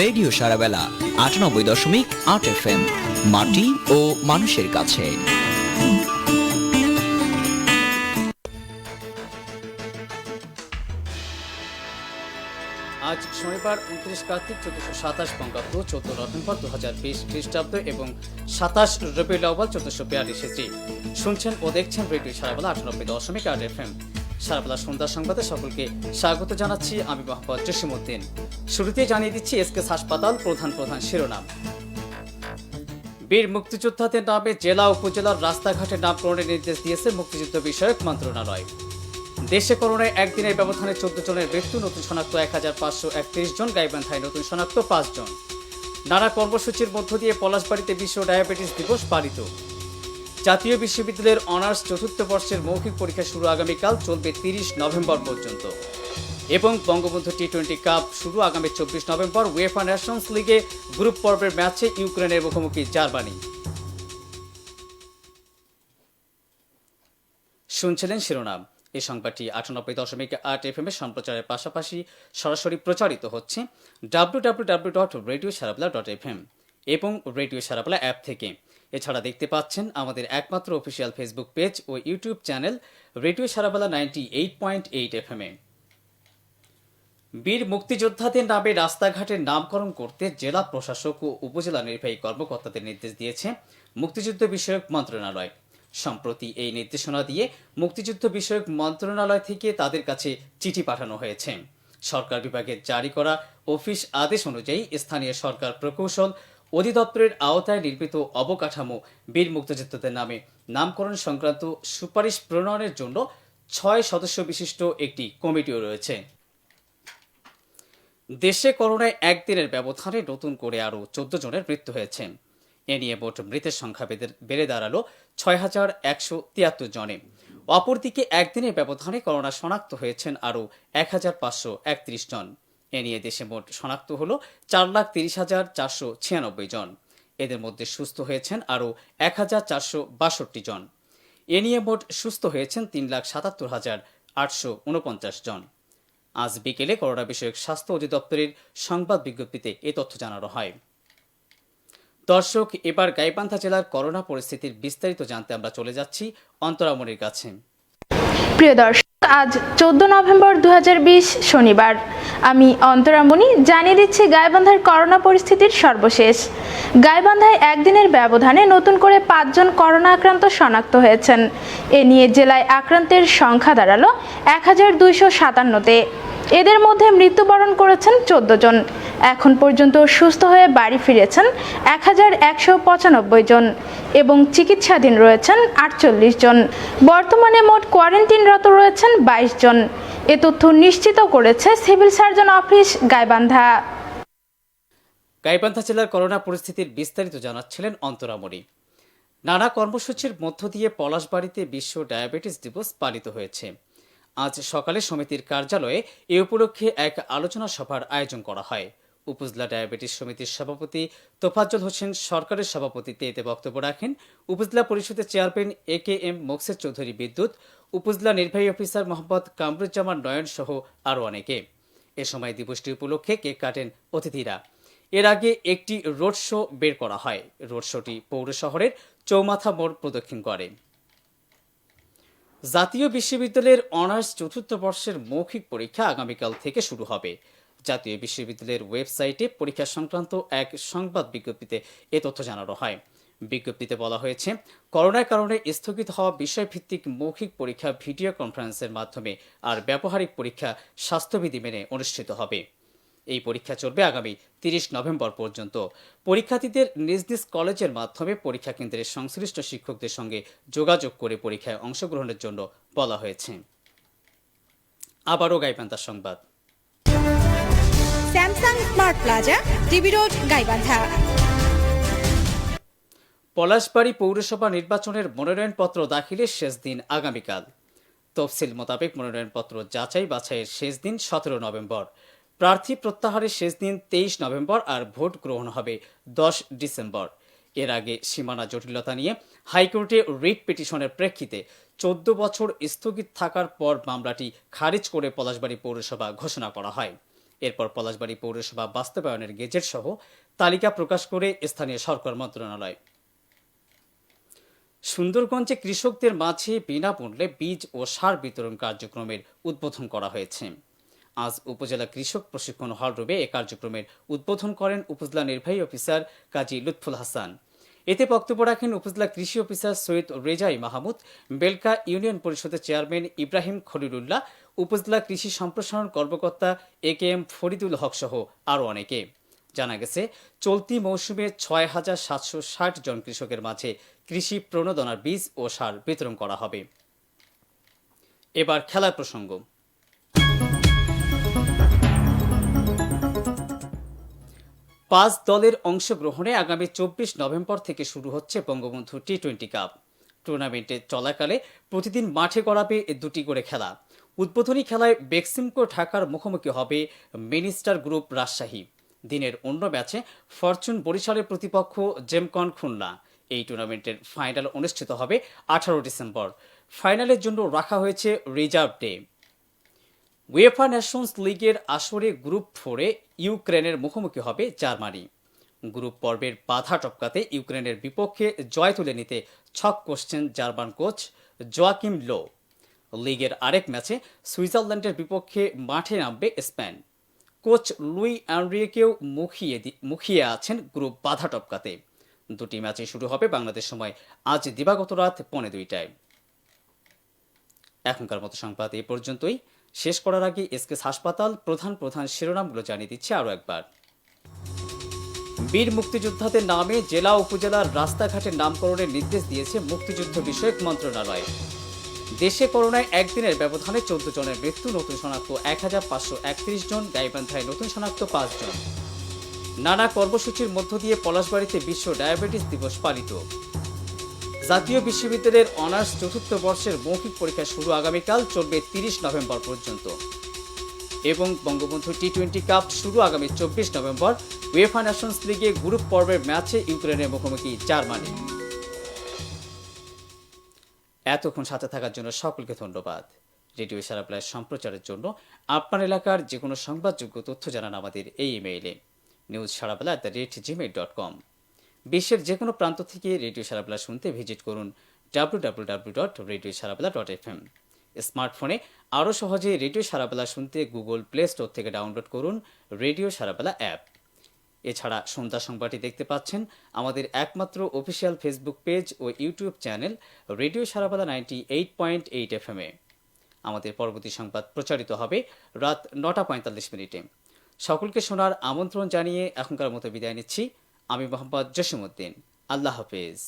Radio সারাবেলা আটানব্বই দশমিক আট এফ এম মাটি ও মানুষের কাছে। আজ শনিবার উনত্রিশ কার্তিক, চোদ্দশো সাতাশ বঙ্গাব্দ, চোদ্দ নভেম্বর দু হাজার বিশ খ্রিস্টাব্দ এবং সাতাশ রবিউল আউ্বাল চোদ্দশো বিয়াল্লিশ শুনছেন ও দেখছেন রেডিও সারাবেলা আটানব্বই দশমিক আট এফ এম সারাবেলা সন্ধ্যা সংবাদে সকলকে স্বাগত জানাচ্ছি আমি মোহাম্মদ জসিমুদ্দিন শুরুতেই জানিয়ে দিচ্ছি এসকেস হাসপাতাল প্রধান প্রধান শিরোনাম। বীর মুক্তিযোদ্ধাদের নামে জেলা উপজেলার রাস্তাঘাটের নামকরণের নির্দেশ দিয়েছে মুক্তিযুদ্ধ বিষয়ক মন্ত্রণালয়। দেশে করোনায় একদিনের ব্যবধানে চোদ্দ জনের মৃত্যু, নতুন শনাক্ত এক হাজার পাঁচশো একত্রিশ জন, গাইবান্ধায় নতুন শনাক্ত পাঁচ জন। নানা কর্মসূচির মধ্য দিয়ে পলাশবাড়িতে বিশ্ব ডায়াবেটিস দিবস পালিত। জাতীয় বিশ্ববিদ্যালয়ের অনার্স চতুর্থ বর্ষের মৌখিক পরীক্ষা শুরু আগামীকাল চলবে তিরিশ নভেম্বর পর্যন্ত। এবং বঙ্গবন্ধু টি টোয়েন্টি কাপ শুরু আগামী চব্বিশ নভেম্বর ওয়েফা ন্যাশনস লিগে গ্রুপ পর্বের ম্যাচে ইউক্রেনের মুখোমুখি জার্মানি। শুনছিলেন শিরোনাম। এই সংবাদটি আটানব্বই দশমিক আট এফ এর সম্প্রচারের পাশাপাশি সরাসরি প্রচারিত হচ্ছে W W W dot radio Sarabela dot F M এবং রেডিও সারাবলা অ্যাপ থেকে। এছাড়া দেখতে পাচ্ছেন আমাদের একমাত্র অফিসিয়াল ফেসবুক পেজ ও YouTube channel radio Sarabela ninety eight point eight F M এ। বীর মুক্তিযোদ্ধাদের নামে রাস্তাঘাটের নামকরণ করতে জেলা প্রশাসক ও উপজেলা নির্বাহী কর্মকর্তাদের নির্দেশ দিয়েছে মুক্তিযুদ্ধ বিষয়ক মন্ত্রণালয়। সম্প্রতি এই নির্দেশনা দিয়ে মুক্তিযুদ্ধ বিষয়ক মন্ত্রণালয় থেকে তাদের কাছে চিঠি পাঠানো হয়েছে। সরকার বিভাগের জারি করা অফিস আদেশ অনুযায়ী স্থানীয় সরকার প্রকৌশল অধিদপ্তরের আওতায় নির্মিত অবকাঠামো বীর মুক্তিযোদ্ধাদের নামে নামকরণ সংক্রান্ত সুপারিশ প্রণয়নের জন্য ছয় সদস্য বিশিষ্ট একটি কমিটিও রয়েছে। দেশে করোনায় একদিনের ব্যবধানে নতুন করে আরও চোদ্দ জনের মৃত্যু হয়েছে। এ নিয়ে মোট মৃতের সংখ্যা বেড়ে দাঁড়াল ছয় হাজার একশো তিয়াত্তর জনে। অপরদিকে একদিনের ব্যবধানে করোনা শনাক্ত হয়েছেন আরও এক হাজার পাঁচশো একত্রিশ জন। এ নিয়ে দেশে মোট শনাক্ত হলো চার লাখ তিরিশ হাজার চারশো ছিয়ানব্বই জন। এদের মধ্যে সুস্থ হয়েছেন আরও এক হাজার চারশো বাষট্টি জন। এ নিয়ে মোট সুস্থ হয়েছেন তিন লাখ সাতাত্তর হাজার আটশো উনপঞ্চাশ জন। আজ বিকেলে করোনা বিষয়ক স্বাস্থ্য অধিদপ্তরের সংবাদ বিজ্ঞপ্তিতে এ তথ্য জানানো হয়। দর্শক, এবার গাইবান্ধা জেলার করোনা পরিস্থিতির বিস্তারিত জানতে আমরা চলে যাচ্ছি অন্তরামনির কাছে। প্রিয় দর্শক আজ চোদ্দ নভেম্বর দু হাজার বিশ শনিবার। আমি অন্তরামণি, জানিয়ে দিচ্ছি গাইবান্ধার করোনা পরিস্থিতির সর্বশেষ। গাইবান্ধায় একদিনের ব্যবধানে নতুন করে পাঁচজন করোনা আক্রান্ত শনাক্ত হয়েছেন। এ নিয়ে জেলায় আক্রান্তের সংখ্যা দাঁড়াল এক হাজার দুইশো সাতান্নতে। এদের মধ্যে মৃত্যুবরণ করেছেন চোদ্দ জন। এখন পর্যন্ত সুস্থ হয়ে বাড়ি ফিরেছেন এক হাজার একশো পঁচানব্বই জন এবং চিকিৎসাধীন রয়েছেন আটচল্লিশ জন। বর্তমানে মোট কোয়ারেন্টিনরত রয়েছেন বাইশ জন। এ তথ্য নিশ্চিত করেছে civil surgeon office Gaibandha. Gaibandha জেলার করোনা পরিস্থিতির বিস্তারিত জানাচ্ছিলেন অন্তরামণি নানা কর্মসূচির মধ্য দিয়ে পলাশবাড়িতে বিশ্ব ডায়াবেটিস দিবস পালিত হয়েছে। আজ সকালে সমিতির কার্যালয়ে এ উপলক্ষে এক আলোচনা সভার আয়োজন করা হয়। উপজেলা ডায়াবেটিস সমিতির সভাপতি তোফাজ্জল হোসেন সরকারের সভাপতিত্বে এতে বক্তব্য রাখেন উপজেলা পরিষদের chairman A K M Mokshed Chowdhury বিদ্যুৎ, উপজেলা নির্বাহী অফিসার মোহাম্মদ কামরুজ্জামান নয়ন সহ আরও অনেকে। এ সময় দিবসটি উপলক্ষে কেক কাটেন অতিথিরা। এর আগে একটি রোড শো বের করা হয়। রোড শোটি পৌর শহরের চৌমাথা মোড় প্রদক্ষিণ করে। জাতীয় বিশ্ববিদ্যালয়ের অনার্স চতুর্থ বর্ষের মৌখিক পরীক্ষা আগামীকাল থেকে শুরু হবে। জাতীয় বিশ্ববিদ্যালয়ের ওয়েবসাইটে পরীক্ষা সংক্রান্ত এক সংবাদ বিজ্ঞপ্তিতে এ তথ্য জানানো হয়। বিজ্ঞপ্তিতে বলা হয়েছে, করোনার কারণে স্থগিত হওয়া বিষয়ভিত্তিক মৌখিক পরীক্ষা ভিডিও কনফারেন্সের মাধ্যমে আর ব্যবহারিক পরীক্ষা স্বাস্থ্যবিধি মেনে অনুষ্ঠিত হবে। এই পরীক্ষা চলবে আগামী তিরিশ নভেম্বর পর্যন্ত। পরীক্ষার্থীদের নিজ নিজ কলেজের মাধ্যমে পরীক্ষা কেন্দ্রের সংশ্লিষ্ট শিক্ষকদের সঙ্গে যোগাযোগ করে পরীক্ষায় অংশগ্রহণের জন্য বলা হয়েছে। আবারও গাইপান্তার সংবাদ। Samsung smart plaza TB road Gaibandha. Palashbari পৌরসভা নির্বাচনের মনোনয়নপত্র দাখিলের শেষ দিন আগামীকাল। তফসিল মোতাবেক মনোনয়নপত্র যাচাই বাছাইয়ের শেষ দিন সতেরো নভেম্বর। প্রার্থী প্রত্যাহারের শেষ দিন তেইশ নভেম্বর আর ভোট গ্রহণ হবে দশ ডিসেম্বর। এর আগে সীমানা জটিলতা নিয়ে হাইকোর্টে রিট পিটিশনের প্রেক্ষিতে চোদ্দ বছর স্থগিত থাকার পর মামলাটি খারিজ করে পলাশবাড়ি পৌরসভা ঘোষণা করা হয়। এরপর পলাশবাড়ি পৌরসভা বাস্তবায়নের গেজেট সহ তালিকা প্রকাশ করে স্থানীয় সরকার মন্ত্রণালয়। সুন্দরগঞ্জে কৃষকদের মাঝে বিনামূল্যে বীজ ও সার বিতরণ কার্যক্রমের উদ্বোধন করা হয়েছে। আজ উপজেলা কৃষক প্রশিক্ষণ হল রুমে এ কার্যক্রমের উদ্বোধন করেন উপজেলা নির্বাহী অফিসার কাজী লুৎফুল হাসান। এতে বক্তব্য রাখেন উপজেলা কৃষি অফিসার সৈয়দ রেজাই মাহমুদ, বেলকা ইউনিয়ন পরিষদের চেয়ারম্যান ইব্রাহিম খলিলুল্লাহ, উপজেলা কৃষি সম্প্রসারণ কর্মকর্তা এ কে এম ফরিদুল হক সহ আরও অনেকে। জানা গেছে, চলতি মৌসুমে ছয় হাজার সাতশো ষাট জন কৃষকের মাঝে কৃষি প্রণোদনার বীজ ও সার বিতরণ করা হবে। এবার খেলার প্রসঙ্গ। পাঁচ দলের অংশগ্রহণে আগামী চব্বিশ নভেম্বর থেকে শুরু হচ্ছে বঙ্গবন্ধু টি টোয়েন্টি কাপ। টুর্নামেন্টে চলাকালে প্রতিদিন মাঠে গড়াবে দুটি করে খেলা। উদ্বোধনী খেলায় বেক্সিমকো ঢাকার মুখোমুখি হবে মিনিস্টার গ্রুপ রাজশাহী। দিনের অন্য ম্যাচে ফরচুন বরিশালের প্রতিপক্ষ জেমকন খুলনা। এই টুর্নামেন্টের ফাইনাল অনুষ্ঠিত হবে আঠারো ডিসেম্বর। ফাইনালের জন্য রাখা হয়েছে রিজার্ভ ডে। উয়েফা ন্যাশনস লিগের আসরে গ্রুপ ফোরে ইউক্রেনের মুখোমুখি হবে জার্মানি। গ্রুপ পর্বের বাধা টপকাতে ইউক্রেনের বিপক্ষে জয় তুলে নিতে ছক কষছেন জার্মান কোচ জোয়াকিম লো। লিগের আরেক ম্যাচে সুইজারল্যান্ডের বিপক্ষে মাঠে নামবে স্পেন। কোচ লুই অ্যান্ড্রিয়েকেও মুখিয়ে মুখিয়ে আছেন গ্রুপ বাধা টপকাতে। দুটি ম্যাচে শুরু হবে বাংলাদেশ সময় আজ দিবাগত রাত পৌনে দুইটায়। এখনকার মতো সংবাদ এ পর্যন্তই। শেষ করার আগে এসকেস হাসপাতাল প্রধান প্রধান শিরোনামগুলো জানিয়ে দিচ্ছে আরও একবার। বীর মুক্তিযোদ্ধাদের নামে জেলা উপজেলার রাস্তাঘাটের নামকরণের নির্দেশ দিয়েছে মুক্তিযুদ্ধ বিষয়ক মন্ত্রণালয়। দেশে করোনায় একদিনের ব্যবধানে চোদ্দ জনের মৃত্যু, নতুন শনাক্ত এক হাজার পাঁচশো একত্রিশ জন, গাইবান্ধায় নতুন শনাক্ত পাঁচ জন। নানা কর্মসূচির মধ্য দিয়ে পলাশবাড়িতে বিশ্ব ডায়াবেটিস দিবস পালিত। জাতীয় বিশ্ববিদ্যালয়ের অনার্স চতুর্থ বর্ষের মৌখিক পরীক্ষা শুরু আগামীকাল চলবে তিরিশ নভেম্বর পর্যন্ত। এবং বঙ্গবন্ধু টি টোয়েন্টি কাপ শুরু আগামী চব্বিশ নভেম্বর উয়েফা ন্যাশনস লিগে গ্রুপ পর্বের ম্যাচে ইউক্রেনের মুখোমুখি জার্মানি। এতক্ষণ সাথে থাকার জন্য সকলকে ধন্যবাদ। রেডিও সারা প্লাস সম্প্রচারের জন্য আপনার এলাকার যে কোনো সংবাদযোগ্য তথ্য জানান আমাদের এই ইমেইলে news Sarabela at the rate Gmail dot com বিশ্বের যে কোনো প্রান্ত থেকে রেডিও সারাপলা শুনতে ভিজিট করুন W dot radio Sarabela dot স্মার্টফোনে আরও সহজে রেডিও সারাবেলা শুনতে গুগল প্লে স্টোর থেকে ডাউনলোড করুন রেডিও সারাবেলা অ্যাপ। এছাড়া সন্ধ্যা সংবাদটি দেখতে পাচ্ছেন আমাদের একমাত্র অফিসিয়াল ফেসবুক পেজ ও YouTube channel radio Sarabela ninety eight point eight F এমে আমাদের পরবর্তী সংবাদ প্রচারিত হবে রাত নটা পঁয়তাল্লিশ মিনিটে। সকলকে শোনার আমন্ত্রণ জানিয়ে এখনকার মতো বিদায় নিচ্ছি। আমি মোহাম্মদ জসিমউদ্দিন। আল্লাহ হাফেজ।